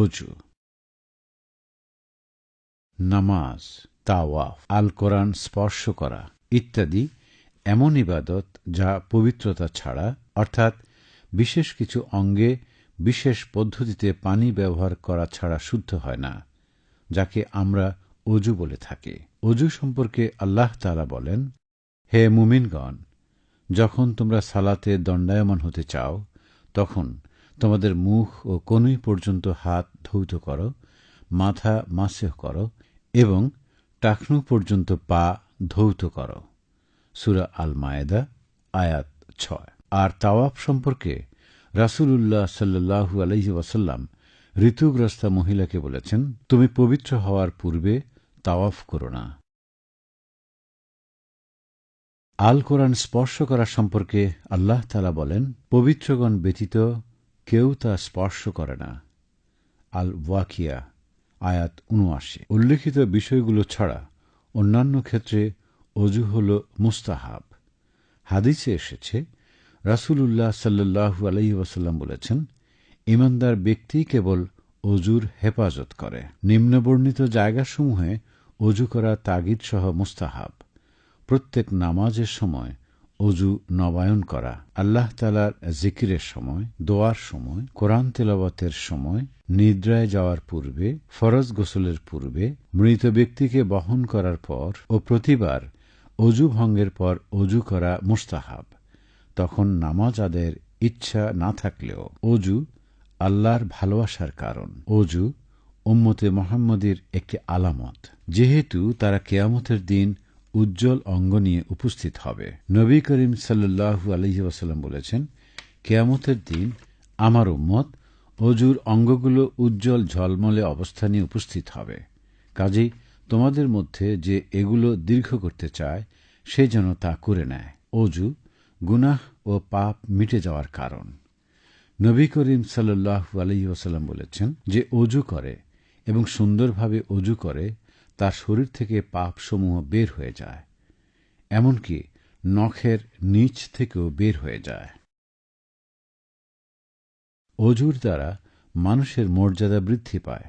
অজু নামাজ, তাওয়াফ আল কোরআন স্পর্শ করা ইত্যাদি এমন ইবাদত যা পবিত্রতা ছাড়া, অর্থাৎ বিশেষ কিছু অঙ্গে বিশেষ পদ্ধতিতে পানি ব্যবহার করা ছাড়া শুদ্ধ হয় না, যাকে আমরা অজু বলে থাকি। অজু সম্পর্কে আল্লাহ তালা বলেন, হে মুমিনগণ, যখন তোমরা সালাতে দণ্ডায়মান হতে চাও, তখন তোমাদের মুখ ও কনুই পর্যন্ত হাত ধৌত করো, মাথা মাসেহ করো এবং টাকনু পর্যন্ত পা ধৌত করো। সুরা আল মায়েদা আয়াত ছয়। আর তাওয়াফ সম্পর্কে রাসুলুল্লাহ সাল্লু আলহি ঋতুগ্রস্তা মহিলাকে বলেছেন, তুমি পবিত্র হওয়ার পূর্বে তাওয়াফ করো না। আল কোরআন স্পর্শ করা সম্পর্কে আল্লাহ তালা বলেন, পবিত্রগণ ব্যতীত কেউ তা স্পর্শ করে না। আল ওয়াকিয়া আয়াত উনআশি উল্লেখিত বিষয়গুলো ছাড়া অন্যান্য ক্ষেত্রে অজু হল মুস্তাহাব। হাদিসে এসেছে, রাসুলুল্লাহ সাল্লু আলহি ওয়াসাল্লাম বলেছেন, ইমানদার ব্যক্তি কেবল অজুর হেফাজত করে। নিম্নবর্ণিত জায়গাসমূহে অজু করা তাগিদ সহ মুস্তাহাব। প্রত্যেক নামাজের সময় অজু নবায়ন করা। আল্লাহ তালার জিকিরের সময়, দোয়ার সময়, কোরআন তেলাবতের সময়, নিদ্রায় যাওয়ার পূর্বে, ফরজ গোসলের পূর্বে, মৃত ব্যক্তিকে বহন করার পর ও প্রতিবার অজু ভঙ্গের পর অজু করা মুস্তাহাব। তখন নামাজ আদের ইচ্ছা না থাকলেও অজু আল্লাহর ভালোবাসার কারণ। অজু উম্মতে মোহাম্মদের একটি আলামত। যেহেতু তারা কেয়ামতের দিন উজ্জ্বল অঙ্গ নিয়ে উপস্থিত হবে। নবী করিম সাল্লু আলহি ওয়াসাল্লাম বলেছেন, কেয়ামতের দিন আমার উম্মত অজুর অঙ্গগুলো উজ্জ্বল ঝলমলে অবস্থা নিয়ে উপস্থিত হবে। কাজেই তোমাদের মধ্যে যে এগুলো দীর্ঘ করতে চায়, সে যেন তা করে নেয়। অজু গুনাহ ও পাপ মিটে যাওয়ার কারণ। নবী করিম সাল্লু আলহি ওসাল্লাম বলেছেন যে অজু করে এবং সুন্দরভাবে অজু করে তার শরীর থেকে পাপসমূহ বের হয়ে যায়, এমনকি নখের নিচ থেকেও বের হয়ে যায়। অজুর দ্বারা মানুষের মর্যাদা বৃদ্ধি পায়।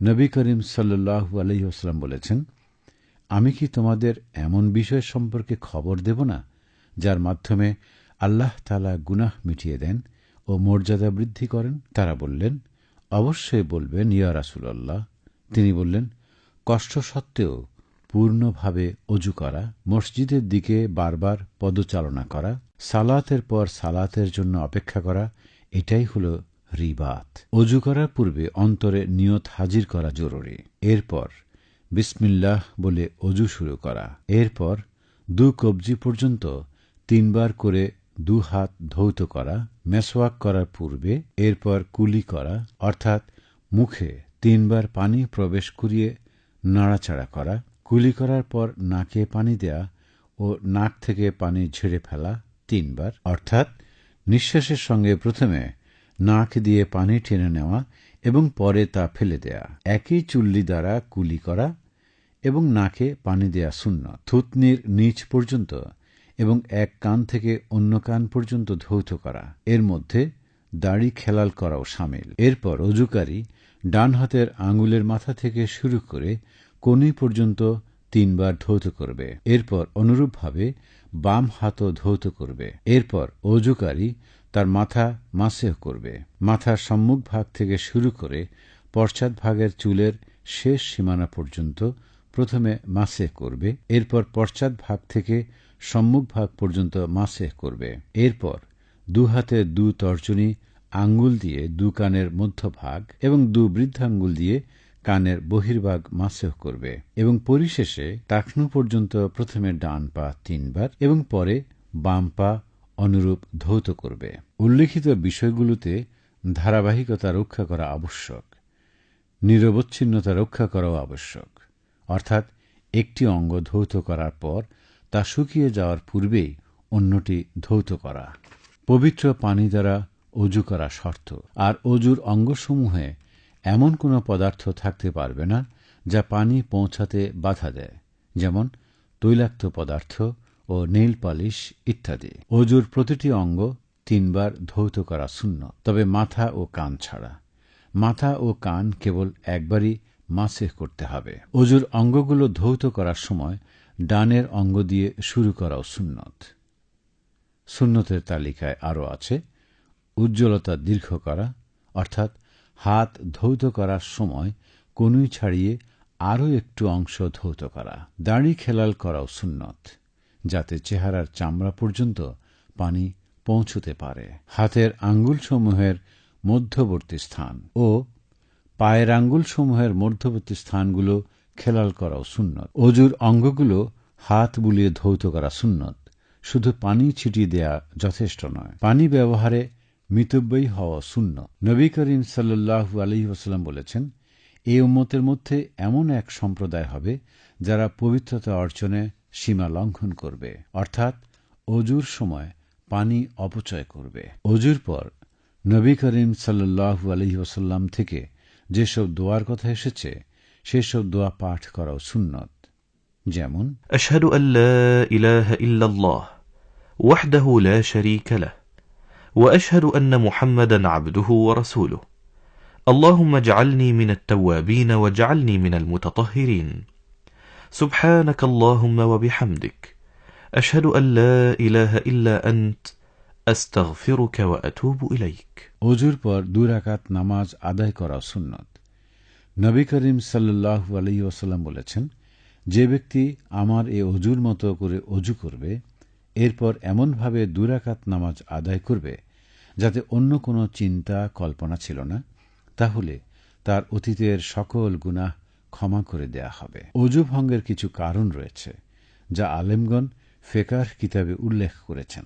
নবী করিম সাল্লু আলহিহাস্লাম বলেছেন, আমি কি তোমাদের এমন বিষয় সম্পর্কে খবর দেব না, যার মাধ্যমে আল্লাহ তালা গুনাহ মিটিয়ে দেন ও মর্যাদা বৃদ্ধি করেন? তারা বললেন, অবশ্যই বলবেন, ইয়া রাসুলাল্লাহ। তিনি বললেন কষ্ট সত্ত্বেও পূর্ণভাবে অজু করা, মসজিদের দিকে বারবার পদচালনা করা, সালাতের পর সালাতের জন্য অপেক্ষা করা, এটাই হল রিবাত। অজু করার পূর্বে অন্তরে নিয়ত হাজির করা জরুরি। এরপর বিসমিল্লাহ বলে অজু শুরু করা। এরপর দু কবজি পর্যন্ত তিনবার করে দু হাত ধৌত করা, মেসওয়াক করার পূর্বে, এরপর কুলি করা, অর্থাৎ মুখে তিনবার পানি প্রবেশ করিয়ে নাড়াচাড়া করা কুলি করার পর নাকে পানি দেয়া ও নাক থেকে পানি ঝেড়ে ফেলা তিনবার। অর্থাৎ নিঃশ্বাসের সঙ্গে প্রথমে নাক দিয়ে পানি টেনে নেওয়া এবং পরে তা ফেলে দেয়া। একই চুল্লি দ্বারা কুলি করা এবং নাকে পানি দেয়া শূন্য থুতনির নিচ পর্যন্ত এবং এক কান থেকে অন্য কান পর্যন্ত ধৌত করা। এর মধ্যে দাড়ি খেলাল করাও সামিল। এরপর অজুকারী ডান হাতের আঙুলের মাথা থেকে শুরু করে কনি পর্যন্ত তিনবার ধৌত করবে। এরপর অনুরূপভাবে বাম হাতও ধৌত করবে। এরপর অজুকারী তার মাথা মাসেহ করবে। মাথার সম্মুখ ভাগ থেকে শুরু করে পশ্চাৎ ভাগের চুলের শেষ সীমানা পর্যন্ত প্রথমে মাসেহ করবে। এরপর পশ্চাৎ ভাগ থেকে সম্মুখ ভাগ পর্যন্ত মাসেহ করবে। এরপর দু হাতে দু তর্জনী আঙ্গুল দিয়ে দু কানের মধ্যভাগ এবং দু বৃদ্ধাঙ্গুল দিয়ে কানের বহির্ভাগ মাসেহ করবে এবং পরিশেষে টাকনু পর্যন্ত প্রথমে ডান পা তিনবার এবং পরে বাম পা অনুরূপ ধৌত করবে। উল্লেখিত বিষয়গুলোতে ধারাবাহিকতা রক্ষা করা আবশ্যক, নিরবচ্ছিন্নতা রক্ষা করাও আবশ্যক। অর্থাৎ একটি অঙ্গ ধৌত করার পর তা শুকিয়ে যাওয়ার পূর্বেই অন্যটি ধৌত করা। পবিত্র পানি দ্বারা অজু করা শর্ত। আর অজুর অঙ্গসমূহে এমন কোনো পদার্থ থাকতে পারবে না যা পানি পৌঁছাতে বাধা দেয়, যেমন তৈলাক্ত পদার্থ ও নেইল পালিশ ইত্যাদি। অজুর প্রতিটি অঙ্গ তিনবার ধৌত করা শূন্য, তবে মাথা ও কান ছাড়া। মাথা ও কান কেবল একবারই মাসেহ করতে হবে। অজুর অঙ্গগুলো ধৌত করার সময় ডানের অঙ্গ দিয়ে শুরু করাও সুন্নত। সুন্নতের তালিকায় আরও আছে উজ্জ্বলতা দীর্ঘ করা, অর্থাৎ হাত ধৌত করার সময় কনুই ছাড়িয়ে আরও একটু অংশ ধৌত করা। দাড়ি খেলাল করাও সুন্নত, যাতে চেহারার চামড়া পর্যন্ত পানি পৌঁছতে পারে। হাতের আঙ্গুলসমূহের মধ্যবর্তী স্থান ও পায়ের আঙ্গুলসমূহের মধ্যবর্তী স্থানগুলো খেলাল করাও সুন্নত। অজুর অঙ্গগুলো হাত বুলিয়ে ধৌত করা সুন্নত, শুধু পানি ছিটিয়ে দেয়া যথেষ্ট নয়। পানি ব্যবহারে মিতব্যয়ী হওয়া শূন্য নবী করিম সাল্লাহু আলহি বলেছেন এ উম্মতের মধ্যে এমন এক সম্প্রদায় হবে যারা পবিত্রতা অর্জনে সীমা লঙ্ঘন করবে। অর্থাৎ অজুর সময় পানি অপচয় করবে। অজুর পর নবী করিম সাল্লু আলহি থেকে যেসব দোয়ার কথা এসেছে, সেসব দোয়া পাঠ করাও সুন্নত। যেমন, আশহাদু আল্লা ইলাহা ইল্লাল্লাহ وأشهد أن محمدا عبده ورسوله اللهم اجعلني من التوابين واجعلني من المتطهرين سبحانك اللهم وبحمدك أشهد أن لا إله إلا أنت أستغفرك وأتوب إليك অজুর পর দুরাকাত নামাজ আদায় করা সুন্নত নবী করিম সাল্লাহ আলী ওসাল্লাম বলেছেন যে ব্যক্তি আমার এ অজুর মতো করে অজু করবে এরপর এমনভাবে দুরাকাত নামাজ আদায় করবে যাতে অন্য কোনো চিন্তা, কল্পনা ছিল না। তাহলে তার অতীতের সকল গুনাহ ক্ষমা করে দেয়া হবে। অজু ভঙ্গের কিছু কারণ রয়েছে, যা আলেমগণ ফেকার কিতাবে উল্লেখ করেছেন।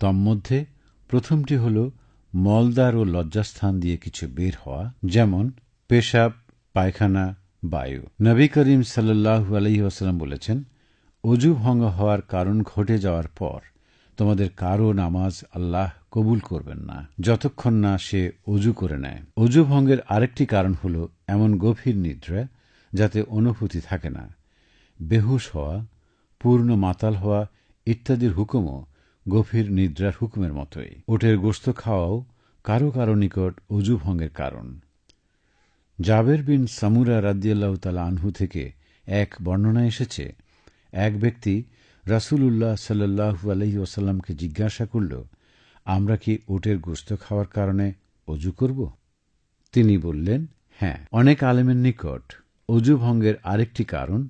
তন্মধ্যে প্রথমটি হল মলদার ও লজ্জাস্থান দিয়ে কিছু বের হওয়া, যেমন পেশাব, পায়খানা, বায়ু। নবী করিম সাল্লাহু আলহি আসালাম বলেছেন অজু ভঙ্গ হওয়ার কারণ ঘটে যাওয়ার পর তোমাদের কারও নামাজ আল্লাহ কবুল করবেন না, যতক্ষণ না সে অজু করে নেয়। অজু ভঙ্গের আরেকটি কারণ হল এমন গভীর নিদ্রা যাতে অনুভূতি থাকে না। বেহুশ হওয়া, পূর্ণ মাতাল হওয়া ইত্যাদির হুকুমও গভীর নিদ্রার হুকুমের মতোই। ওটের গোস্ত খাওয়াও কারও কারও নিকট অজু ভঙ্গের কারণ। জাবের বিন সামুরা রাদ্দিয়াল্লাহ তালা আনহু থেকে এক বর্ণনা এসেছে এক ব্যক্তি রাসুলুল্লাহ সাল্লাহু আলহি ওসাল্লামকে জিজ্ঞাসা করল, আমরা কি ওটের গোস্ত খাওয়ার কারণে অজু করব? তিনি বললেন হ্যাঁ অনেক আলেমের নিকট অজু ভঙ্গের আরেকটি কারণ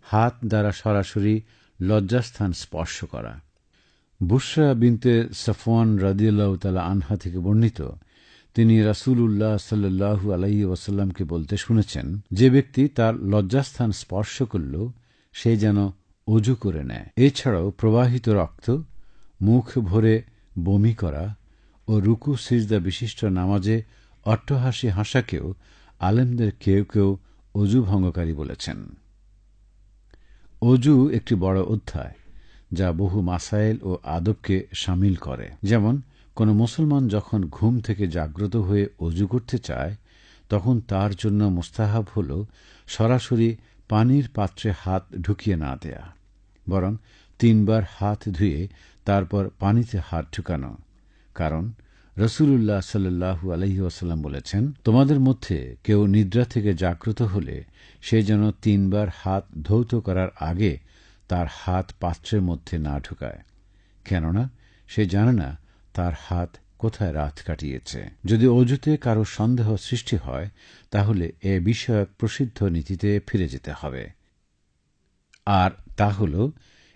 হাত দ্বারা সরাসরি লজ্জাস্থান স্পর্শ করা। বুসরা বিনতে সফওয়ান রাদিয়াল্লাহ তালা আনহা থেকে বর্ণিত, তিনি রাসুলুল্লাহ সাল্লু আলাহি ওয়াসাল্লামকে বলতে শুনেছেন, যে ব্যক্তি তার লজ্জাস্থান স্পর্শ করল, সে যেন অজু করে নেয়। এছাড়াও প্রবাহিত রক্ত, মুখ ভরে বমি করা ও রুকু, সিজদা বিশিষ্ট নামাজে অট্টহাসি হাসাকেও আলেমদের কেউ কেউ অজু ভঙ্গকারী বলেছেন। অজু একটি বড় অধ্যায় যা বহু মাসাইল ও আদবকে সামিল করে। যেমন, কোন মুসলমান যখন ঘুম থেকে জাগ্রত হয়ে অজু করতে চায়, তখন তার জন্য মোস্তাহাব হল সরাসরি পানির পাত্রে হাত ঢুকিয়ে না দেয়া। বরং তিনবার হাত ধুয়ে তারপর পানিতে হাত ঢুকানো। কারণ রসুল্লাহ সাল্লু আলহিউসাল্লাম বলেছেন, তোমাদের মধ্যে কেউ নিদ্রা থেকে জাগ্রত হলে সে যেন তিনবার হাত ধৌত করার আগে তার হাত পাত্রের মধ্যে না ঢুকায়। কেননা সে জানে না তার হাত কোথায় রাত কাটিয়েছে। যদি অজুতে কারও সন্দেহ সৃষ্টি হয়, তাহলে এ বিষয়ক প্রসিদ্ধ নীতিতে ফিরে যেতে হবে। আর তা হল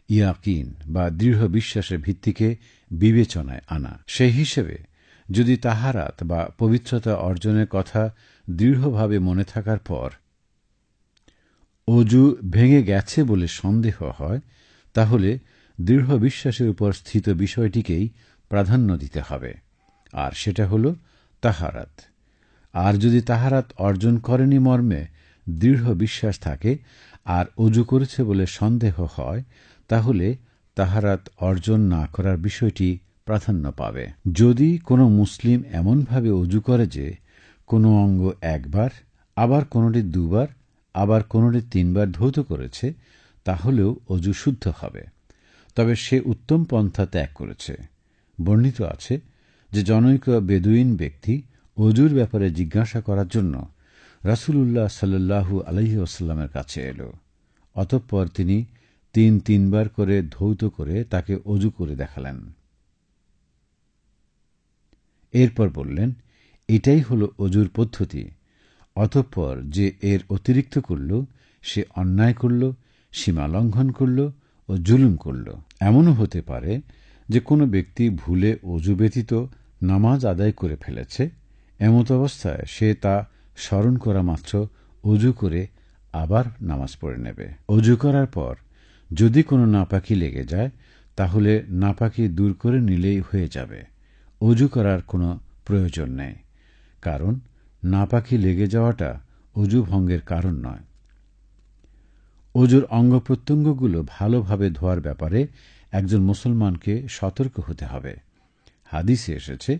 ইয়াকিন বা দৃঢ় বিশ্বাসের ভিত্তিকে বিবেচনায় আনা। সেই হিসেবে যদি তাহারাত বা পবিত্রতা অর্জনের কথা দৃঢ়ভাবে মনে থাকার পর অজু ভেঙে গেছে বলে সন্দেহ হয়, তাহলে দৃঢ় বিশ্বাসের উপর স্থিত বিষয়টিকেই প্রাধান্য দিতে হবে। আর সেটা হল তাহারাত। আর যদি তাহারাত অর্জন করেনি মর্মে দৃঢ় বিশ্বাস থাকে আর অজু করেছে বলে সন্দেহ হয়, তাহলে তাহারাত অর্জন না করার বিষয়টি প্রাধান্য পাবে। যদি কোনো মুসলিম এমনভাবে অজু করে যে, কোনো অঙ্গ একবার, আবার কোনোটি দুবার, আবার কোনোটি তিনবার ধৌত করেছে, তাহলেও অজু শুদ্ধ হবে। তবে সে উত্তম পন্থা ত্যাগ করেছে। বর্ণিত আছে যে, জনৈক বেদুইন ব্যক্তি অজুর ব্যাপারে জিজ্ঞাসা করার জন্য রাসূলুল্লাহ আলাইহি ওয়াসাল্লামের কাছে এলো। অতঃপর তিনি তিন তিনবার করে ধৌত করে তাকে অজু করে দেখালেন। এরপর বললেন, এটাই হল অজুর পদ্ধতি। অতঃপর যে এর অতিরিক্ত করল, সে অন্যায় করল, সীমা লঙ্ঘন করল ও জুলুম করল। এমনও হতে পারে যে কোনো ব্যক্তি ভুলে অজু ব্যতীত নামাজ আদায় করে ফেলেছে। এমত অবস্থায় সে তা স্মরণ করা মাত্র, অজু করে আবার নামাজ পড়ে নেবে। অজু করার পর যদি কোনো নাপাকি লেগে যায়, তাহলে নাপাকি দূর করে নিলেই হয়ে যাবে। অজু করার কোনো প্রয়োজন নেই, কারণ নাপাকি লেগে যাওয়াটা অজু ভঙ্গের কারণ নয়। অজুর অঙ্গ প্রত্যঙ্গগুলো ভালোভাবে ধোয়ার ব্যাপারে একজন মুসলমানকে সতর্ক হতে হবে। হাদিসে এসেছে,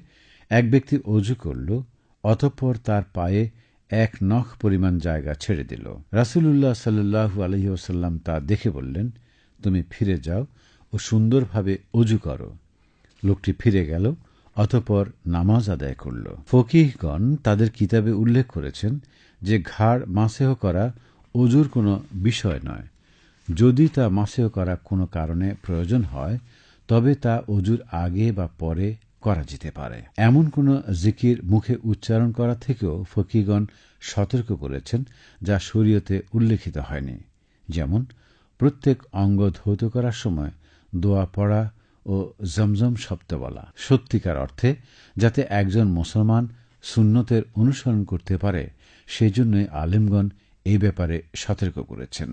এক ব্যক্তি অজু করল, অতঃপর তার পায়ে এক নখ পরিমাণ জায়গা ছেড়ে দিল। রাসুলুল্লাহ সাল্লু আলহি ওসাল্লাম তা দেখে বললেন, তুমি ফিরে যাও ও সুন্দরভাবে অজু করো। লোকটি ফিরে গেল, অতপর নামাজ আদায় করল। ফকিহগণ তাদের কিতাবে উল্লেখ করেছেন যে ঘাড় মাসেহ করা অজুর কোনো বিষয় নয়। যদি তা মাসেহ করা কোনো কারণে প্রয়োজন হয়, তবে তা অজুর আগে বা পরে করা যেতে পারে। এমন কোন জিকির মুখে উচ্চারণ করা থেকেও ফকিগণ সতর্ক করেছেন যা শরীয়তে উল্লেখিত হয়নি। যেমন, প্রত্যেক অঙ্গ ধৌত করার সময় দোয়া পড়া ও জমজম শব্দ বলা। সত্যিকার অর্থে, যাতে একজন মুসলমান সুন্নতের অনুসরণ করতে পারে, সেজন্যই আলেমগণ এই ব্যাপারে সতর্ক করেছেন।